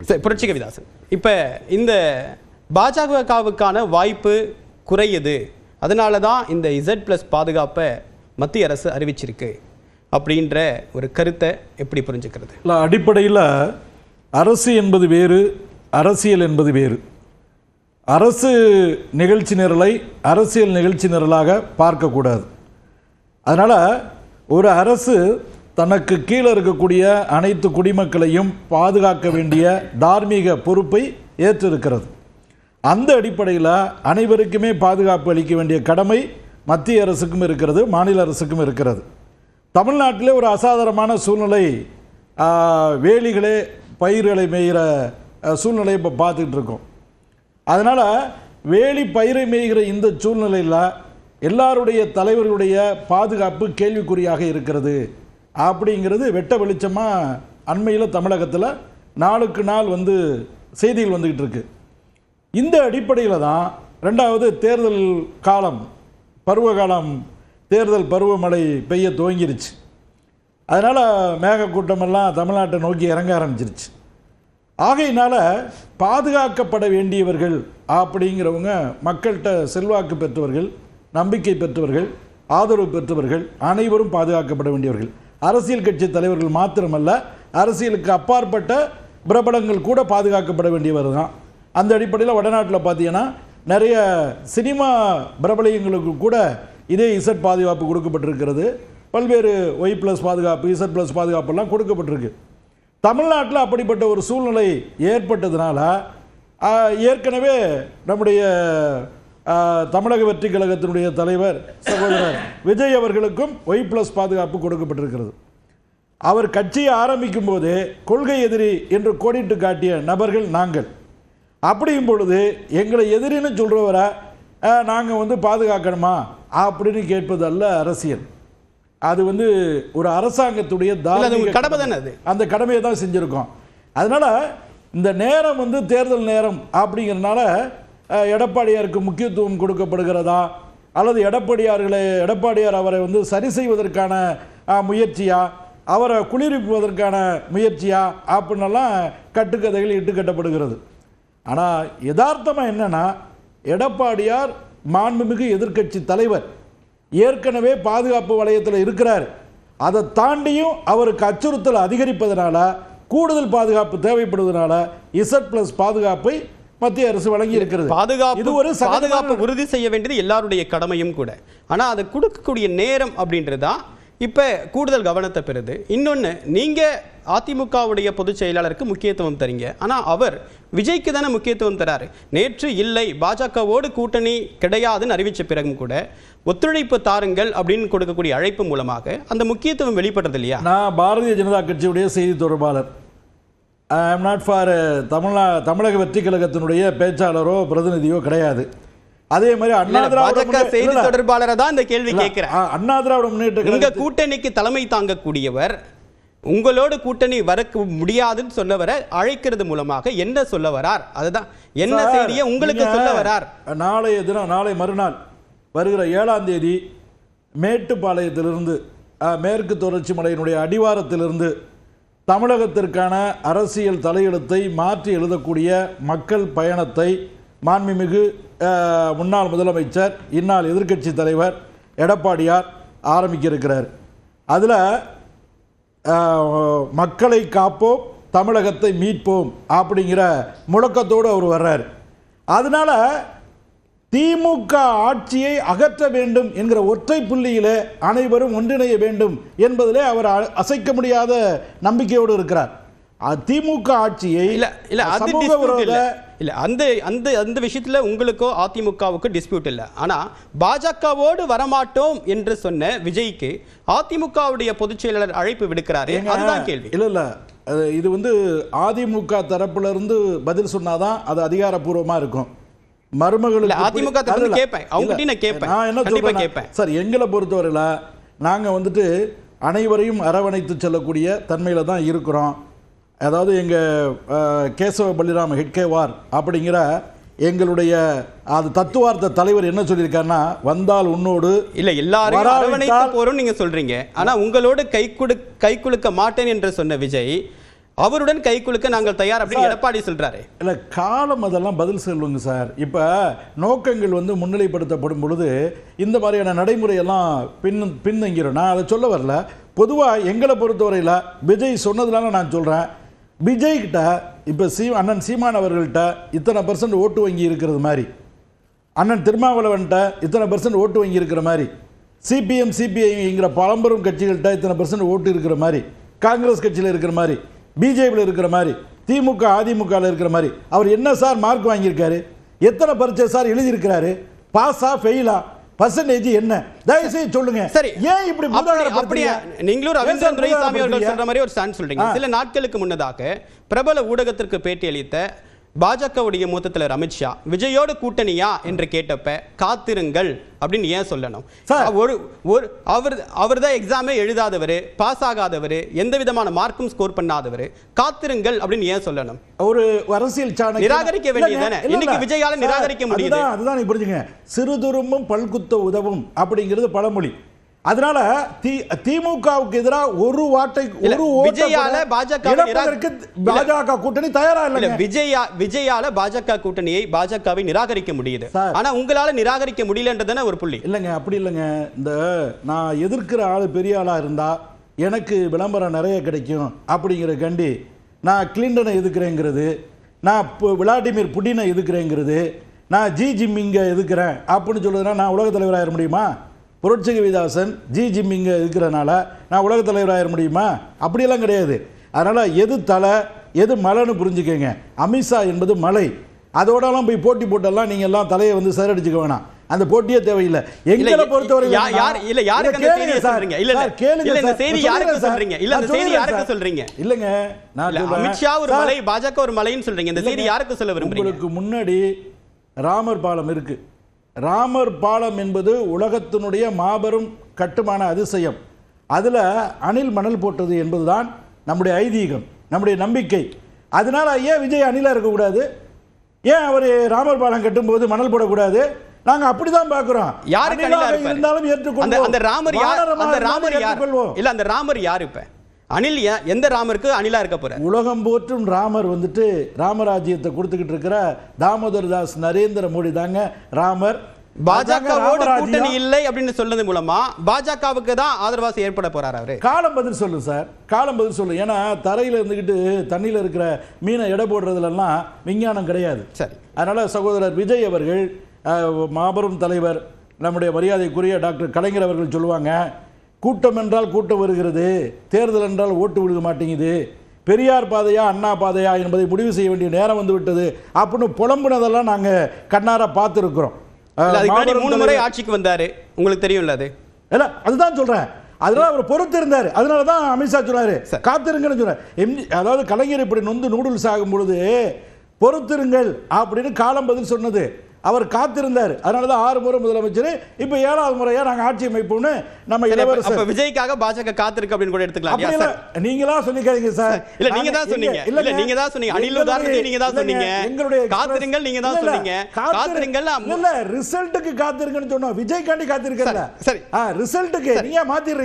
சரி புரட்சி கவிதாசன் இப்போ இந்த பாஜகவுக்கான வாய்ப்பு குறையுது. அதனால தான் இந்த இசட் ப்ளஸ் பாதுகாப்பை மத்திய அரசு அறிவிச்சிருக்கு அப்படின்ற ஒரு கருத்தை எப்படி புரிஞ்சுக்கிறது? இல்லை அடிப்படையில் அரசு என்பது வேறு அரசியல் என்பது வேறு. அரசு நிகழ்ச்சி நிரலை அரசியல் நிகழ்ச்சி நிரலாக பார்க்கக்கூடாது. அதனால் ஒரு அரசு தனக்கு கீழே இருக்கக்கூடிய அனைத்து குடிமக்களையும் பாதுகாக்க வேண்டிய தார்மீக பொறுப்பை ஏற்றிருக்கிறது. அந்த அடிப்படையில் அனைவருக்குமே பாதுகாப்பு அளிக்க வேண்டிய கடமை மத்திய அரசுக்கும் இருக்கிறது மாநில அரசுக்கும் இருக்கிறது. தமிழ்நாட்டிலே ஒரு அசாதாரணமான சூழ்நிலை வேலிகளே பயிர்களை மேய்கிற சூழ்நிலையை இப்போ பார்த்துக்கிட்டு இருக்கோம். அதனால் வேலி பயிரை மேய்கிற இந்த சூழ்நிலையில் எல்லாருடைய தலைவர்களுடைய பாதுகாப்பு கேள்விக்குறியாக இருக்கிறது. அப்படிங்கிறது வெட்ட வெளிச்சமாக அண்மையில் தமிழகத்தில் நாளுக்கு நாள் வந்து செய்திகள் வந்துக்கிட்டு இருக்கு. இந்த அடிப்படையில் தான் ரெண்டாவது தேர்தல் காலம் பருவகாலம் தேர்தல் பருவமழை பெய்ய துவங்கிருச்சு. அதனால் மேகக்கூட்டமெல்லாம் தமிழ்நாட்டை நோக்கி இறங்க ஆரம்பிச்சிருச்சு. ஆகையினால் பாதுகாக்கப்பட வேண்டியவர்கள் அப்படிங்கிறவங்க மக்கள்கிட்ட செல்வாக்கு பெற்றவர்கள் நம்பிக்கை பெற்றவர்கள் ஆதரவு பெற்றவர்கள் அனைவரும் பாதுகாக்கப்பட வேண்டியவர்கள். அரசியல் கட்சி தலைவர்கள் மாத்திரமல்ல அரசியலுக்கு அப்பாற்பட்ட பிரபலங்கள் கூட பாதுகாக்கப்பட வேண்டியவர் தான். அந்த அடிப்படையில் வடநாட்டில் பார்த்தீங்கன்னா நிறைய சினிமா பிரபலயங்களுக்கு கூட இதே இசட் பாதுகாப்பு கொடுக்கப்பட்டிருக்கிறது. பல்வேறு ஒய் ப்ளஸ் பாதுகாப்பு இசட் ப்ளஸ் பாதுகாப்பெல்லாம் கொடுக்கப்பட்டிருக்கு. தமிழ்நாட்டில் அப்படிப்பட்ட ஒரு சூழ்நிலை ஏற்பட்டதுனால ஏற்கனவே நம்முடைய தமிழக வெற்றி கழகத்தினுடைய தலைவர் சகோதரர் விஜய் அவர்களுக்கும் ஒய் ப்ளஸ் பாதுகாப்பு கொடுக்கப்பட்டிருக்கிறது. அவர் கட்சியை ஆரம்பிக்கும் போது கொள்கை எதிரி என்று கோடிட்டு காட்டிய நபர்கள் நாங்கள். அப்படியும் பொழுது எங்களை எதிரின்னு சொல்றவரை நாங்கள் வந்து பாதுகாக்கணுமா? அப்படின்னு கேட்பது அல்ல அரசியல். அது வந்து ஒரு அரசாங்கத்துடைய கடமை தானே அது? அந்த கடமையை தான் செஞ்சுருக்கோம். அதனால் இந்த நேரம் வந்து தேர்தல் நேரம் அப்படிங்கிறனால எடப்பாடியாருக்கு முக்கியத்துவம் கொடுக்கப்படுகிறதா? அல்லது எடப்பாடியார்களை எடப்பாடியார் அவரை வந்து சரி செய்வதற்கான முயற்சியா? அவரை குளிர்விப்பதற்கான முயற்சியா? அப்படின்னெல்லாம் கட்டுக்கதைகள் இட்டு கட்டப்படுகிறது. ஆனால் யதார்த்தமாக என்னென்னா எடப்பாடியார் மாண்புமிகு எதிர்க்கட்சி தலைவர். ஏற்கனவே பாதுகாப்பு வளையத்தில் இருக்கிறார். அதை தாண்டியும் அவருக்கு அச்சுறுத்தல் அதிகரிப்பதனால கூடுதல் பாதுகாப்பு தேவைப்படுவதனால இசட் ப்ளஸ் பாதுகாப்பை மத்திய அரசு வழங்கி இருக்கிறது பாதுகாப்பு இது ஒரு பாதுகாப்பு உறுதி செய்ய வேண்டியது எல்லாருடைய கடமையும் கூட. ஆனா அதை கொடுக்கக்கூடிய நேரம் அப்படின்றது தான். இப்ப கூடுதல் கவனத்தை பெறுது. இன்னொன்னு நீங்க அதிமுகவுடைய பொதுச் செயலாளருக்கு முக்கியத்துவம் தரீங்க. ஆனா அவர் விஜய்க்கு தானே முக்கியத்துவம் தராரு. நேற்று இல்லை பாஜகவோடு கூட்டணி கிடையாதுன்னு அறிவிச்ச பிறகும் கூட ஒத்துழைப்பு தாருங்கள் அப்படின்னு கொடுக்கக்கூடிய அழைப்பு மூலமாக அந்த முக்கியத்துவம் வெளிப்படுறது இல்லையா? நான் பாரதிய ஜனதா கட்சியுடைய செய்தி தொடர்பாளர். ஐ எம் நாட் ஃபார் தமிழ்நா தமிழக வெற்றி கழகத்தினுடைய பேச்சாளரோ பிரதிநிதியோ கிடையாது. அதே மாதிரி அண்ணா திராவிட செய்தி தொடர்பாளரை தான் இந்த கேள்வி கேட்கிறேன். அண்ணா திராவிட முன்னேற்ற உங்க கூட்டணிக்கு தலைமை தாங்கக்கூடியவர் உங்களோடு கூட்டணி வர முடியாதுன்னு சொல்ல வர அழைக்கிறது மூலமாக என்ன சொல்ல வரார்? அதுதான். என்ன செய்தியை உங்களுக்கு சொல்ல வரார்? நாளைய தினம் நாளை மறுநாள் வருகிற ஏழாம் தேதி மேட்டுப்பாளையத்திலிருந்து மேற்கு தொடர்ச்சி மலையினுடைய அடிவாரத்திலிருந்து தமிழகத்திற்கான அரசியல் தலையெழுத்தை மாற்றி எழுதக்கூடிய மக்கள் பயணத்தை மாண்புமிகு முன்னாள் முதலமைச்சர் இந்நாள் எதிர்க்கட்சி தலைவர் எடப்பாடியார் ஆரம்பிக்க இருக்கிறார் அதில் மக்களை காப்போம் தமிழகத்தை மீட்போம் அப்படிங்கிற முழக்கத்தோடு அவர் வர்றார். அதனால திமுக ஆட்சியை அகற்ற வேண்டும் என்கிற ஒற்றை புள்ளியிலே அனைவரும் ஒன்றிணைய வேண்டும் என்பதிலே அவர் அசைக்க முடியாத நம்பிக்கையோடு இருக்கிறார். திமுக ஆட்சியை இல்ல இல்ல சமூக விரோத இல்ல அந்த அந்த அந்த விஷயத்துல உங்களுக்கோ அதிமுகவுக்கு டிஸ்பியூட் இல்ல. ஆனா பாஜகவோடு வரமாட்டோம் என்று சொன்ன விஜய்க்கு அதிமுகவுடைய பொதுச் செயலாளர் அழைப்பு விடுக்கிறாரு அதுதான் கேள்வி. இல்ல இல்ல. இது வந்து அதிமுக தரப்புல இருந்து பதில் சொன்னாதான் அது அதிகாரப்பூர்வமா இருக்கும். மருமகளுக்கு அதிமுக கேட்பேன். அவங்ககிட்ட நான் கேட்பேன். நான் என்ன கண்டிப்பா சொல்றேன்னா, கேட்பேன். சார் எங்களை பொறுத்தவரையில நாங்க வந்துட்டு அனைவரையும் அரவணைத்து செல்லக்கூடிய தன்மையில தான் இருக்கிறோம் அதாவது எங்க அஹ், கேசவ பள்ளிராம ஹெட்கேவார் அப்படிங்கிற எங்களுடைய அது தத்துவார்த்த தலைவர் என்ன சொல்லியிருக்காருன்னா வந்தால் உன்னோடு இல்ல வராவிட்டால்- அரவணைத்து போறோம் நீங்க சொல்றீங்க ஆனா உங்களோடு கை கொடு கை குலுக்க மாட்டேன் என்று சொன்ன விஜய் அவருடன் கை குலுக்க நாங்கள் தயார் அப்படின்னு எடப்பாடி சொல்றாரு. இல்லை காலம் அதெல்லாம் பதில் சொல்லுங்க சார். இப்போ நோக்கங்கள் வந்து முன்னிலைப்படுத்தப்படும் பொழுது இந்த மாதிரியான நடைமுறையெல்லாம் பின் பின்தங்கிரும். நான் அதை சொல்ல வரல. பொதுவாக எங்களை பொறுத்தவரையில் விஜய் சொன்னதுனால நான் சொல்கிறேன் விஜய் கிட்ட இப்போ சீ அண்ணன் சீமான் அவர்கள்ட்ட இத்தனை பர்சன்ட் ஓட்டு வங்கி இருக்கிறது மாதிரி. அண்ணன் திருமாவளவன்ட்ட இத்தனை பர்சன்ட் ஓட்டு வங்கி இருக்கிற மாதிரி. சிபிஎம் சிபிஐங்கிற பழம்பெரும் கட்சிகள்கிட்ட இத்தனை பர்சன்ட் ஓட்டு இருக்கிற மாதிரி. காங்கிரஸ் கட்சியில் இருக்கிற மாதிரி. பிஜேபியில் இருக்கிற மாதிரி திமுக அதிமுகவில் இருக்கிற மாதிரி அவர் என்ன சார் மார்க் வாங்கியிருக்காரு? எத்தனை பரீட்சை சார் எழுதியிருக்கிறாரு? பாஸா ஃபெயிலா பர்சன்டேஜ் என்ன? தயவுசெய்து சொல்லுங்க. சரி. ஏன் இப்படி? அப்படியா? நீங்களும் ரவீந்திரன் துரைசாமி அவர்கள்? சொல்ற மாதிரி ஒரு ஸ்டாண்ட் சொல்றீங்க. சில நாட்களுக்கு முன்னதாக பிரபல ஊடகத்திற்கு பேட்டியளித்த பாஜகவுடைய மூத்த தலைவர் அமித்ஷா விஜயோடு கூட்டணியா? என்று கேட்டப்ப காத்திருங்கள் அப்படின்னு ஏன் சொல்லணும். ஒரு ஒரு அவர் அவர் தான் எக்ஸாமே எழுதாதவர் பாஸ் ஆகாதவர் எந்த விதமான மார்க்கும் ஸ்கோர் பண்ணாதவர் காத்திருங்கள் அப்படின்னு ஏன் சொல்லணும்? ஒரு அரசியல் சாணக்கியன். நிராகரிக்க இல்ல. இன்னைக்கு விஜயால நிராகரிக்க முடியுது. அதுதான் புரிஞ்சுங்க சிறுதுரும்பும் பல்குத்த உதவும் அப்படிங்கிறது பழமொழி. அதனால தி திமுகவுக்கு எதிராக ஒரு வாட்டை இல்ல, ஒரு விஜயால பாஜக பாஜக கூட்டணி தயாரா இல்ல விஜயா விஜயால பாஜக கூட்டணியை பாஜகவை நிராகரிக்க முடியுது. ஆனா உங்களால நிராகரிக்க முடியலன்றதானே ஒரு புள்ளி. இல்லைங்க அப்படி இல்லைங்க. இந்த நான் எதிர்க்கிற ஆள் பெரிய ஆளாக இருந்தா எனக்கு விளம்பரம் நிறைய கிடைக்கும் அப்படிங்கிற கண்டி நான் கிளின்டனை எதுக்குறேங்கிறது நான் விளாடிமிர் புடினை எதுக்குறேங்கிறது நான் ஜி ஜிம்மிங்க எதுக்குறேன் அப்படின்னு சொல்லுறதுனா நான் உலகத் தலைவராக முடியுமா? புரட்சி கவிதாசன் ஜி ஜிம்மிங்க இருக்கிறனால நான் உலகத் தலைவராக முடியுமா? அப்படியெல்லாம் கிடையாது. அதனால் எது தலை எது மலைன்னு புரிஞ்சுக்கங்க. அமித்ஷா என்பது மலை. அதோடலாம் போய் போட்டி போட்டெல்லாம் நீங்க எல்லாம் தலையை வந்து சிதறடிச்சுக்க வேணாம். அந்த போட்டியே தேவையில்லை. எங்களை பொறுத்தவரை யார் இல்ல யாருக்கு அந்த செய்தியை சொல்றீங்க? இல்ல இல்ல கேளுங்க இந்த சார். செய்தி யாருக்கு. சொல்றீங்க? இல்ல நான் செய்தி யாருக்கு சார். சொல்றீங்க? இல்லைங்க நான். அமித்ஷா ஒரு மலை பாஜக ஒரு மலைன்னு சொல்றீங்க. இந்த செய்தி. யாருக்கு சொல்ல விரும்புறீங்க? உங்களுக்கு முன்னாடி ராமர் பாலம் இருக்கு. ராமர் பாலம் என்பது உலகத்தினுடைய மாபெரும் கட்டுமான அதிசயம். அதுல அணில் மணல் போட்டது என்பதுதான் நம்முடைய ஐதீகம் நம்முடைய நம்பிக்கை. அதனால ஏன் விஜய் அணிலா இருக்கக்கூடாது ஏன் அவர் ராமர் பாலம் கட்டும்போது மணல் போடக்கூடாது? நாங்க அப்படிதான் பார்க்கிறோம் யாருக்கு அணிலாக? இருந்தாலும் ஏற்றுக்கொள்வோம். அந்த ராமர் யார்? அந்த ராமர் யார். இல்ல அந்த ராமர் யார் இப்ப? அனில் யா- எந்த ராமருக்கு அனிலா இருக்க போற? உலகம் போற்றும் ராமர் வந்துட்டு ராமராஜ்யத்தை கொடுத்துக்கிட்டு இருக்கிற தாமோதர் தாஸ் நரேந்திர மோடி தாங்க ராமர். பாஜகவோட. கூட்டணி இல்லை அப்படின்னு சொன்னது மூலமா பாஜகவுக்கு தான் ஆதரவாசி ஏற்பட போறாரு அவரு. காலம் பதில் சொல்லு சார். காலம் பதில் சொல்லு. ஏன்னா தரையில் இருந்துக்கிட்டு தண்ணியில் இருக்கிற மீனை எடை போடுறதுலலாம் விஞ்ஞானம் கிடையாது. சரி. அதனால சகோதரர் விஜய் அவர்கள் மாபெரும் தலைவர் நம்முடைய மரியாதைக்குரிய டாக்டர் கலைஞர் அவர்கள் சொல்லுவாங்க கூட்டம் என்றால் கூட்டம் வருகிறது. தேர்தல் என்றால் ஓட்டு விழுக மாட்டேங்குது. பெரியார் பாதையா அண்ணா பாதையா என்பதை முடிவு செய்ய வேண்டிய நேரம் வந்து விட்டது. அப்படின்னு புலம்புனதெல்லாம் நாங்க கண்ணார பார்த்துருக்கிறோம். இல்ல அதுக்கு முன்னாடி மூணு முறை ஆட்சிக்கு வந்தாரு. உங்களுக்கு தெரியும்ல அது? இல்ல அதுதான் சொல்றேன். அதனால அவர் பொறுத்து இருந்தார் அதனால தான் அமித்ஷா சொன்னாரு. காத்திருங்கன்னு சொன்னார். எம்ஜி அதாவது கலைஞர் இப்படி நொந்து நூடுல்ஸ் ஆகும் பொழுது பொறுத்திருங்கள் அப்படின்னு காலம் பதில் சொன்னது. அவர் காத்திருந்தார். அதனால தான் ஆறு முறை முதலமைச்சர் இப்ப ஏழாவது முறையா நாங்க ஆட்சி அமைப்போம்னு நம்ம இளவரசர் விஜய்க்காக பாஜக காத்திருக்கு அப்படின்னு கூட எடுத்துக்கலாம். நீங்களா சொல்லிக்காதீங்க சார் இல்ல நீங்க தான் சொன்னீங்க. இல்ல, நீங்க தான் சொன்னீங்க எங்களுடைய- உதாரணத்தை நீங்க தான் சொன்னீங்க. எங்களுடைய காத்திருங்கள் நீங்க தான் சொன்னீங்க. காத்திரு- காத்திருங்கள் இல்ல, ரிசல்ட்டுக்கு காத்திருங்கன்னு சொன்னோம். விஜய் காண்டி காத்திருக்கல சரி, சரி. ரிசல்ட்டுக்கு நீங்க மாத்திடுறீங்க?